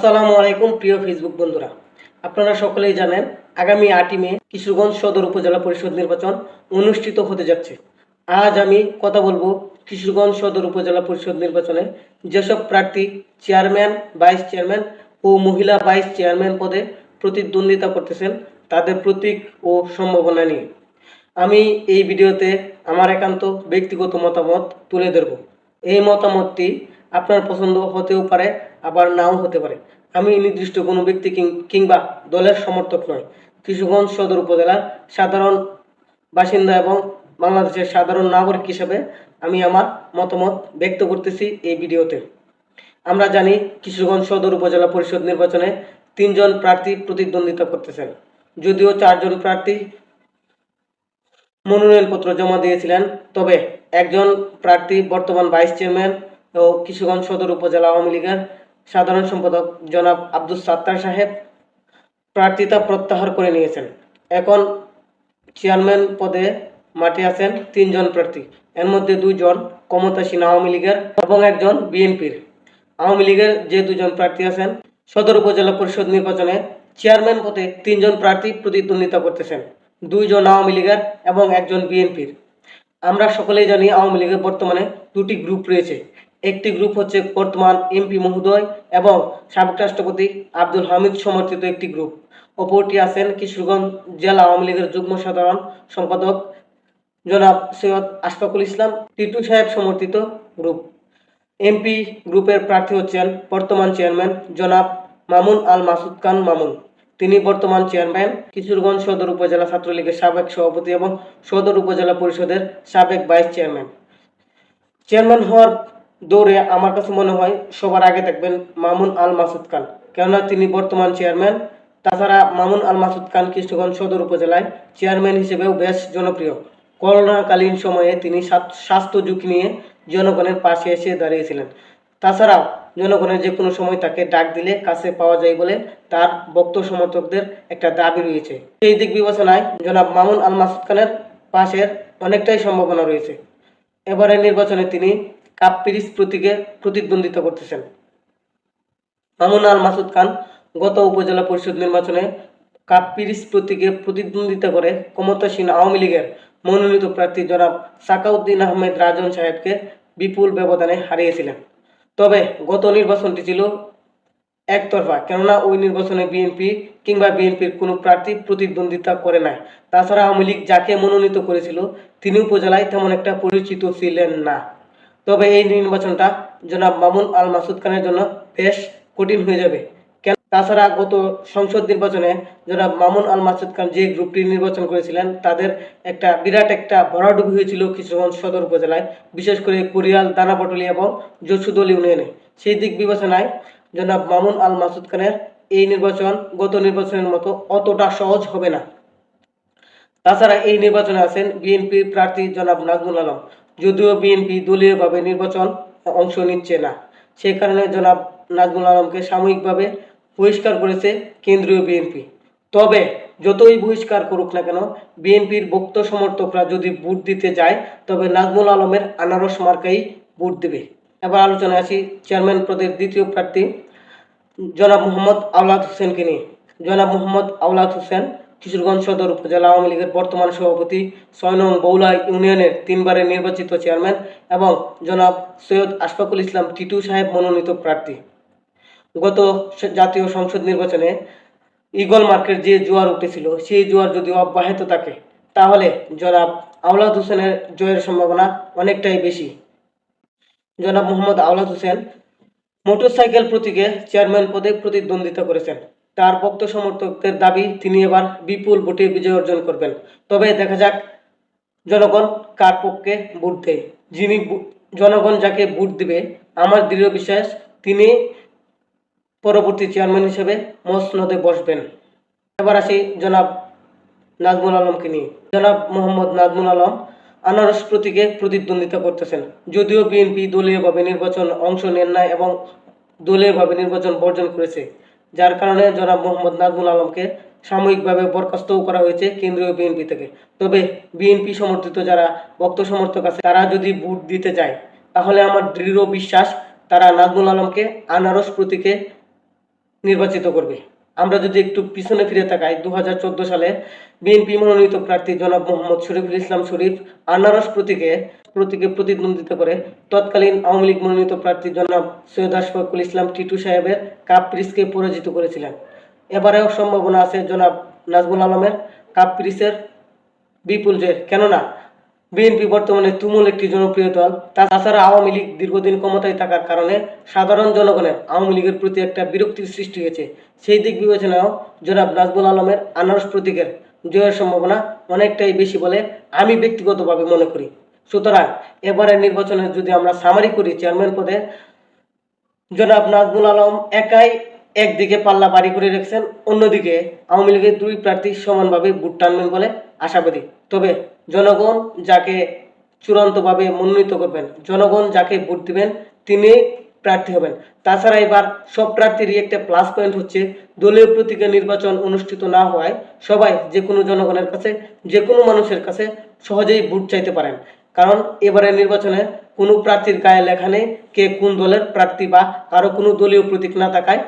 আসসালামু আলাইকুম, প্রিয় ফেসবুক বন্ধুরা। আপনারা সকলেই জানেন, আগামী আটই মে কিশোরগঞ্জ সদর উপজেলা পরিষদ নির্বাচন অনুষ্ঠিত হতে যাচ্ছে। আজ আমি কথা বলব কিশোরগঞ্জ সদর উপজেলা পরিষদ নির্বাচনে যেসব প্রার্থী চেয়ারম্যান, ভাইস চেয়ারম্যান ও মহিলা ভাইস চেয়ারম্যান পদে প্রতিদ্বন্দ্বিতা করতেছেন, তাদের প্রতীক ও সম্ভাবনা নিয়ে। আমি এই ভিডিওতে আমার একান্ত ব্যক্তিগত মতামত তুলে ধরব। এই মতামতটি আপনার পছন্দ হতেও পারে, আবার নাও হতে পারে। আমি নির্দিষ্ট কোনো ব্যক্তি কিংবা দলের সমর্থক নয় কিশোরগঞ্জ সদর উপজেলার সাধারণ বাসিন্দা এবং বাংলাদেশের সাধারণ নাগরিক হিসেবে আমি আমার মতামত ব্যক্ত করতেছি এই ভিডিওতে। আমরা জানি কিশোরগঞ্জ সদর উপজেলা পরিষদ নির্বাচনে তিনজন প্রার্থী প্রতিদ্বন্দ্বিতা করতেছেন। যদিও চারজন প্রার্থী মনোনয়নপত্র জমা দিয়েছিলেন, তবে একজন প্রার্থী বর্তমান ভাইস চেয়ারম্যান ও কিশোরগঞ্জ সদর উপজেলা আওয়ামী লীগের সাধারণ সম্পাদক জনাব আব্দুল সাত্তার সাহেব প্রার্থিতা প্রত্যাহার করে নিয়েছেন। এখন চেয়ারম্যান পদে মাঠে আছেন তিনজন প্রার্থী। এর মধ্যে দুইজন ক্ষমতাসীন আওয়ামী লীগের এবং একজন বিএনপির। আওয়ামী লীগের যে দুজন প্রার্থী আছেন, সদর উপজেলা পরিষদ নির্বাচনে চেয়ারম্যান পদে তিনজন প্রার্থী প্রতিদ্বন্দ্বিতা করতেছেন, দুইজন আওয়ামী লীগের এবং একজন বিএনপির। আমরা সকলেই জানি আওয়ামী লীগের বর্তমানে দুটি গ্রুপ রয়েছে। একটি গ্রুপ হচ্ছে বর্তমান এমপি মহোদয় এবং সাবেক রাষ্ট্রপতি আব্দুল হামিদ সমর্থিত একটি গ্রুপ। অপরটি আছেন কিশোরগঞ্জ জেলা আওয়ামী লীগের যুগ্ম সাধারণ সম্পাদক জনাব সৈয়দ আশফাকুল ইসলাম টিটু সাহেব সমর্থিত গ্রুপ। এমপি গ্রুপের প্রার্থী হচ্ছেন বর্তমান চেয়ারম্যান জনাব মামুন আল মাসুদ খান মামুন। তিনি বর্তমান চেয়ারম্যান কিশোরগঞ্জ সদর উপজেলা ছাত্রলীগের সাবেক সভাপতি এবং সদর উপজেলা পরিষদের সাবেক ভাইস চেয়ারম্যান। চেয়ারম্যান হওয়ার দৌড়ে আমার কাছে মনে হয় সবার আগে থাকবেন মামুন আল মাসুদ খান। কেননা তিনি বর্তমান চেয়ারম্যান। তাছাড়া মামুন আল মাসুদ খান কৃষ্ণগঞ্জ সদর উপজেলায় চেয়ারম্যান হিসেবেও বেশ জনপ্রিয়। করোনাকালীন সময়ে তিনি স্বাস্থ্য ঝুঁকি নিয়ে জনগণের পাশে এসে দাঁড়িয়েছিলেন। তাছাড়াও জনগণের যে কোনো সময় তাকে ডাক দিলে কাছে পাওয়া যায় বলে তার বক্ত সমর্থকদের একটা দাবি রয়েছে। সেই দিক বিবেচনায় জনাব মামুন আল মাসুদ খানের পাশের অনেকটাই সম্ভাবনা রয়েছে। এবারের নির্বাচনে তিনি কাপ পিরিস প্রতীকে প্রতিদ্বন্দ্বিতা করতেছেন। মামুন আল মাসুদ খান গত উপজেলা পরিষদ নির্বাচনে কাপ পিরিস প্রতীকে প্রতিদ্বন্দ্বিতা করে ক্ষমতাসীন আওয়ামী লীগের মনোনীত প্রার্থী জনাব সাকাউদ্দিন আহমেদ রাজন সাহেবকে বিপুল ব্যবধানে হারিয়েছিলেন। তবে গত নির্বাচনটি ছিল একতরফা, কেননা ওই নির্বাচনে বিএনপি কিংবা বিএনপির কোনো প্রার্থী প্রতিদ্বন্দ্বিতা করে নাই। তাছাড়া আওয়ামী লীগ যাকে মনোনীত করেছিল, তিনি উপজেলায় তেমন একটা পরিচিত ছিলেন না। তবে এই নির্বাচনটা জনাব মামুন আল মাসুদ খানের জন্য বেশ কঠিন হয়ে যাবে। কেন? তাছাড়া গত সংসদ নির্বাচনে জনাব মামুন আল মাসুদ খান যে গ্রুপটি নির্বাচন করেছিলেন, তাদের একটা বিরাট একটা ভরাডুবি হয়েছিল কিশোরগঞ্জ সদর উপজেলায়, বিশেষ করে কুরিয়াল দানাপটলি এবং যশুদল ইউনিয়নে। সেই দিক বিবেচনায় জনাব মামুন আল মাসুদ খানের এই নির্বাচন গত নির্বাচনের মতো অতটা সহজ হবে না। তাছাড়া এই নির্বাচনে আছেন বিএনপির প্রার্থী জনাব নাজমুল আলম। যদিও বিএনপি দলীয়ভাবে নির্বাচন অংশ নিচ্ছে না। সে কারণে জনাব নাজমুল আলমকে সাময়িকভাবে বহিষ্কার করেছে কেন্দ্রীয় বিএনপি। তবে যতই বহিষ্কার করুক না কেন, বিএনপির বক্ত সমর্থকরা যদি ভোট দিতে যায়, তবে নাজমুল আলমের আনারস মার্কাই ভোট দেবে। এবার আলোচনায় আসি চেয়ারম্যান পদের দ্বিতীয় প্রার্থী জনাব মোহাম্মদ আওলাদ হোসেনকে নিয়ে। জনাব মোহাম্মদ আওলাদ হোসেন কিশোরগঞ্জ সদর উপজেলা আওয়ামী লীগের বর্তমান সভাপতি ছয় নং বৌলা ইউনিয়নের তিনবারের নির্বাচিত চেয়ারম্যান এবং জনাব সৈয়দ আশফাকুল ইসলাম টিটু সাহেব মনোনীত প্রার্থী। গত জাতীয় সংসদ নির্বাচনে ইগল মার্কেট যে জোয়ার উঠেছিল, সেই জোয়ার যদি অব্যাহত থাকে, তাহলে জনাব আওলাদ হোসেনের জয়ের সম্ভাবনা অনেকটাই বেশি। জনাব মোহাম্মদ আওলাদ হোসেন মোটরসাইকেল প্রতীকে চেয়ারম্যান পদে প্রতিদ্বন্দ্বিতা করেছেন। তার ভক্ত সমর্থকদের দাবি, তিনি এবার বিপুল ভোটে বিজয় অর্জন করবেন। তবে দেখা যাক জনগণ কার পক্ষে ভোট দেয়। যিনি জনগণ যাকে ভোট দিবে, আমার দৃঢ় বিশ্বাস, তিনি পরবর্তী চেয়ারম্যান হিসেবে মসনদে বসবেন। এবার আসি জনাব নাজমুল আলমকে নিয়ে। জনাব মোহাম্মদ নাজমুল আলম আনারস প্রতীকে প্রতিদ্বন্দ্বিতা করতেছেন। যদিও বিএনপি দলীয়ভাবে নির্বাচন অংশ নেন না এবং দলীয়ভাবে নির্বাচন বর্জন করেছে। যার কারণে জনাব মোহাম্মদ নাজমুল আলমকে সাময়িকভাবে বরখাস্তও করা হয়েছে কেন্দ্রীয় বিএনপি থেকে। তবে বিএনপি সমর্থিত যারা ভক্ত সমর্থক আছে, তারা যদি ভোট দিতে যায়, তাহলে আমার দৃঢ় বিশ্বাস তারা নাজমুল আলমকে আনারস প্রতীকে নির্বাচিত করবে। আমরা যদি একটু পিছনে ফিরে তাকাই দু হাজার চোদ্দ সালে বিএনপি মনোনীত প্রার্থী জনাব মোহাম্মদ শরীফুল ইসলাম শরীফ আনারস প্রতীকে প্রতীকে প্রতিদ্বন্দ্বিতা করে। তৎকালীন আওয়ামী লীগ মনোনীত প্রার্থী জনাব সৈয়দ আশফাকুল ইসলাম টিটু সাহেবের কাপ প্রিসকে পরাজিত করেছিলেন। এবারেও সম্ভাবনা আছে জনাব নাজমুল আলমের কাপ প্রিসের বিপুল জয়ের কেননা বিএনপি বর্তমানে তুমুল একটি জনপ্রিয় দল। তাছাড়া আওয়ামী লীগ দীর্ঘদিন ক্ষমতায় থাকার কারণে সাধারণ জনগণের আওয়ামী লীগের প্রতি একটা বিরক্তির সৃষ্টি হয়েছে। সেই দিক বিবেচনায়ও জনাব নাজবুল আলমের আনারস প্রতীকের জয়ের সম্ভাবনা অনেকটাই বেশি বলে আমি ব্যক্তিগতভাবে মনে করি। সুতরাং এবারের নির্বাচনে যদি আমরা সামারি করি চেয়ারম্যান পদে, জনাব নাজবুল আলম একাই একদিকে পাল্লা বাড়ি করে রেখেছেন, অন্যদিকে আওয়ামী লীগের দুই প্রার্থী সমানভাবে ভোট টানবেন বলে আশাবাদী। তবে জনগণ যাকে চূড়ান্তভাবে মনোনীত করবেন, জনগণ যাকে ভোট দিবেন, তিনি প্রার্থী হবেন। তাছাড়া এবার সব প্রার্থীরই একটা প্লাস পয়েন্ট হচ্ছে, দলীয় প্রতীকে নির্বাচন অনুষ্ঠিত না হওয়ায় সবাই যে কোনো জনগণের কাছে, যে কোনো মানুষের কাছে সহজেই ভোট চাইতে পারেন। কারণ এবারের নির্বাচনে কোনো প্রার্থীর গায়ে লেখা নেই কে কোন দলের প্রার্থী বা কারও কোনো দলীয় প্রতীক না থাকায়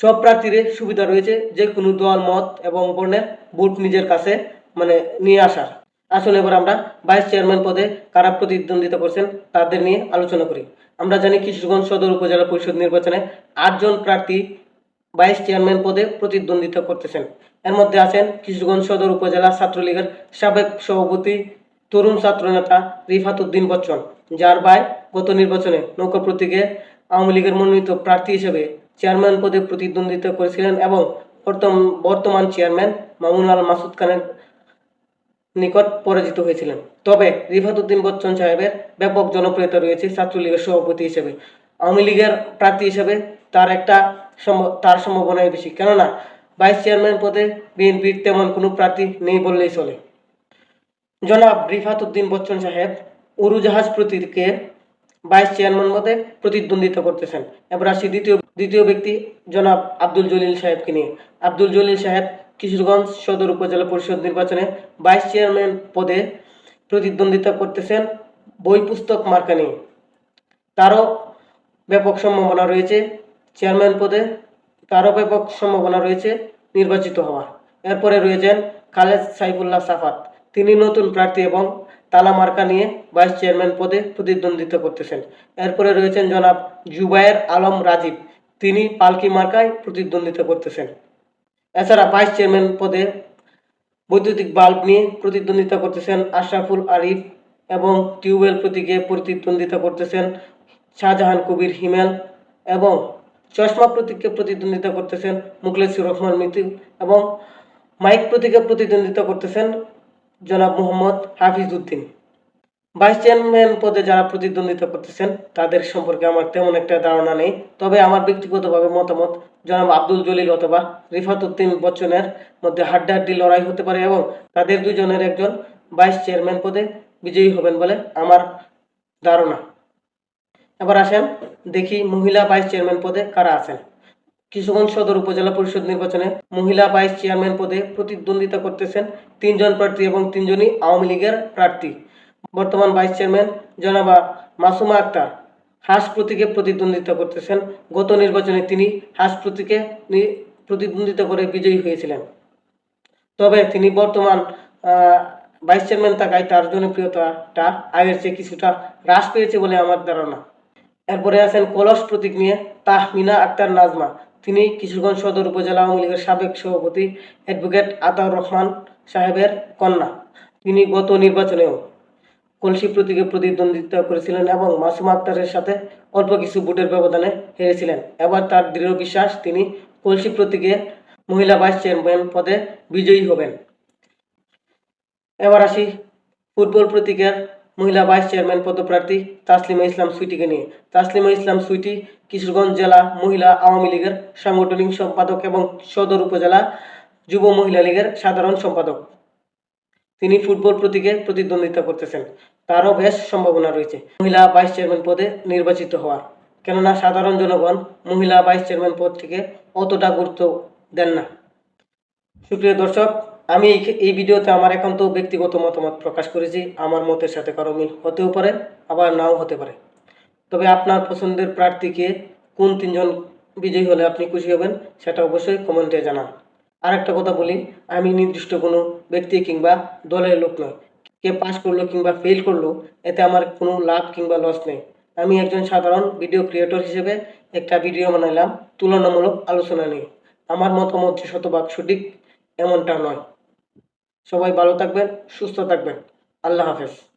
সব প্রার্থীর সুবিধা রয়েছে যে কোনো দল, মত এবং বর্ণের ভোট নিজের কাছে মানে নিয়ে আসার। আসলে এবার আমরা ভাইস চেয়ারম্যান পদে কারা প্রতিদ্বন্দ্বিতা করছেন তাদের নিয়ে আলোচনা করি। আমরা জানি কিশোরগঞ্জ সদর উপজেলা পরিষদ নির্বাচনে আটজন প্রার্থী ভাইস চেয়ারম্যান পদে প্রতিদ্বন্দ্বিতা করতেছেন। এর মধ্যে আছেন কিশোরগঞ্জ সদর উপজেলা ছাত্রলীগের সাবেক সভাপতি তরুণ ছাত্র নেতা রিফাত উদ্দিন বচ্চন, যার ভাই গত নির্বাচনে নৌকা প্রতীকে আওয়ামী লীগের মনোনীত প্রার্থী হিসেবে চেয়ারম্যান পদে প্রতিদ্বন্দ্বিতা করেছিলেন এবং বর্তমান চেয়ারম্যান মামুন আল মাসুদ খানের নিকট পরাজিত হয়েছিলেন। তবে রিফাতুদ্দিন বচ্চন সাহেবের ব্যাপক জনপ্রিয়তা রয়েছে ছাত্রলীগের সভাপতি হিসেবে। আওয়ামী লীগের প্রার্থী হিসেবে তার একটা তার সম্ভাবনাই বেশি। কেননা, ভাইস চেয়ারম্যান পদে বিএনপির তেমন কোনো প্রার্থী নেই বললেই চলে। জনাব রিফাত উদ্দিন বচ্চন সাহেব উড়োজাহাজ প্রতীকে ভাইস চেয়ারম্যান পদে প্রতিদ্বন্দ্বিতা করতেছেন। এবার আসি দ্বিতীয় দ্বিতীয় ব্যক্তি জনাব আব্দুল জলিল সাহেবকে নিয়ে। আব্দুল জলিল সাহেব কিশোরগঞ্জ সদর উপজেলা পরিষদ নির্বাচনে ভাইস চেয়ারম্যান পদে প্রতিদ্বন্দ্বিতা করতেছেন বই পুস্তক মার্কা নিয়ে তারও ব্যাপক সম্ভাবনা রয়েছে চেয়ারম্যান পদে, তারও ব্যাপক সম্ভাবনা রয়েছে নির্বাচিত হওয়ার। এরপরে রয়েছেন খালেদ সাইফুল্লাহ সাফাত। তিনি নতুন প্রার্থী এবং তালা মার্কা নিয়ে ভাইস চেয়ারম্যান পদে প্রতিদ্বন্দ্বিতা করতেছেন। এরপরে রয়েছেন জনাব জুবায়ের আলম রাজীব। তিনি পালকি মার্কায় প্রতিদ্বন্দ্বিতা করতেছেন। এছাড়া ভাইস চেয়ারম্যান পদে বৈদ্যুতিক বাল্ব নিয়ে প্রতিদ্বন্দ্বিতা করতেছেন আশরাফুল আরিফ এবং টিউবওয়েল প্রতীকে প্রতিদ্বন্দ্বিতা করতেছেন শাহজাহান কবির হিমেল এবং চশমা প্রতীককে প্রতিদ্বন্দ্বিতা করতেছেন মুখলেসুর রহমান মিতু এবং মাইক প্রতীকে প্রতিদ্বন্দ্বিতা করতেছেন জনাব মোহাম্মদ হাফিজ উদ্দিন ভাইস চেয়ারম্যান পদে যারা প্রতিদ্বন্দ্বিতা করতেছেন, তাদের সম্পর্কে আমার তেমন একটা ধারণা নেই। তবে আমার ব্যক্তিগতভাবে মতামত, জনাব আব্দুল জলিল অথবা রিফাত উদ্দিন বচ্চনের মধ্যে হাড্ডাহাড্ডি লড়াই হতে পারে এবং তাদের দুজনের একজন ভাইস চেয়ারম্যান পদে বিজয়ী হবেন বলে আমার ধারণা। এবার আসেন, দেখি মহিলা ভাইস চেয়ারম্যান পদে কারা আছেন। কিশোরগঞ্জ সদর উপজেলা পরিষদ নির্বাচনে মহিলা ভাইস চেয়ারম্যান পদে প্রতিদ্বন্দ্বিতা করতেছেন তিনজন প্রার্থী এবং তিনজনই আওয়ামী লীগের প্রার্থী। বর্তমান ভাইস চেয়ারম্যান জনাবা মাসুমা আক্তার। হাঁস প্রতীকে প্রতিদ্বন্দ্বিতা করতেছেন। গত নির্বাচনে তিনি হাঁস প্রতীকে প্রতিদ্বন্দ্বিতা করে বিজয়ী হয়েছিলেন। তবে তিনি বর্তমান ভাইস চেয়ারম্যান থাকায় তার জনপ্রিয়তাটা আগের চেয়ে কিছুটা হ্রাস পেয়েছে বলে আমার ধারণা। এরপরে আছেন কলস প্রতীক নিয়ে তাহমিনা আক্তার নাজমা। তিনি কিশোরগঞ্জ সদর উপজেলা আওয়ামী লীগের সাবেক সভাপতি অ্যাডভোকেট আতাউর রহমান সাহেবের কন্যা। তিনি গত নির্বাচনেও কলসি প্রতীকে প্রতিদ্বন্দ্বিতা করেছিলেন এবং মাসুম আক্তারের সাথে অল্প কিছু ভোটের ব্যবধানে হেরেছিলেন। এবার তার দৃঢ় বিশ্বাস, তিনি কলসি প্রতীকে মহিলা ভাইস চেয়ারম্যান পদে বিজয়ী হবেন। এবার আসি ফুটবল প্রতীকের মহিলা ভাইস চেয়ারম্যান পদপ্রার্থী তাসলিমা ইসলাম সুইটিকে নিয়ে। তাসলিমা ইসলাম সুইটি কিশোরগঞ্জ জেলা মহিলা আওয়ামী লীগের সাংগঠনিক সম্পাদক এবং সদর উপজেলা যুব মহিলা লীগের সাধারণ সম্পাদক। তিনি ফুটবল প্রতীকে প্রতিদ্বন্দ্বিতা করতেছেন। তারও বেশ সম্ভাবনা রয়েছে। মহিলা ভাইস চেয়ারম্যান পদে নির্বাচিত হওয়ার। কেননা সাধারণ জনগণ মহিলা ভাইস চেয়ারম্যান পদ থেকে অতটা গুরুত্ব দেন না। সুপ্রিয় দর্শক, আমি এই- ভিডিওতে আমার একান্ত ব্যক্তিগত মতামত প্রকাশ করেছি। আমার মতের সাথে কারও মিল হতেও পারে, আবার নাও হতে পারে। তবে আপনার পছন্দের প্রার্থীকে কোন তিনজন বিজয়ী হলে আপনি খুশি হবেন, সেটা অবশ্যই কমেন্টে জানান। আর একটা কথা বলি, আমি নির্দিষ্ট কোনো ব্যক্তি কিংবা দলের লোক নয়। কে পাস করল কিংবা ফেল করল, এতে আমার কোনো লাভ কিংবা লস নেই। আমি একজন সাধারণ ভিডিও ক্রিয়েটর হিসেবে একটা ভিডিও বানাইলাম, তুলনামূলক আলোচনা নিয়ে। আমার মতামত যে শতভাগ সঠিক, এমনটা নয়। সবাই ভালো থাকবেন, সুস্থ থাকবেন। আল্লাহ হাফেজ।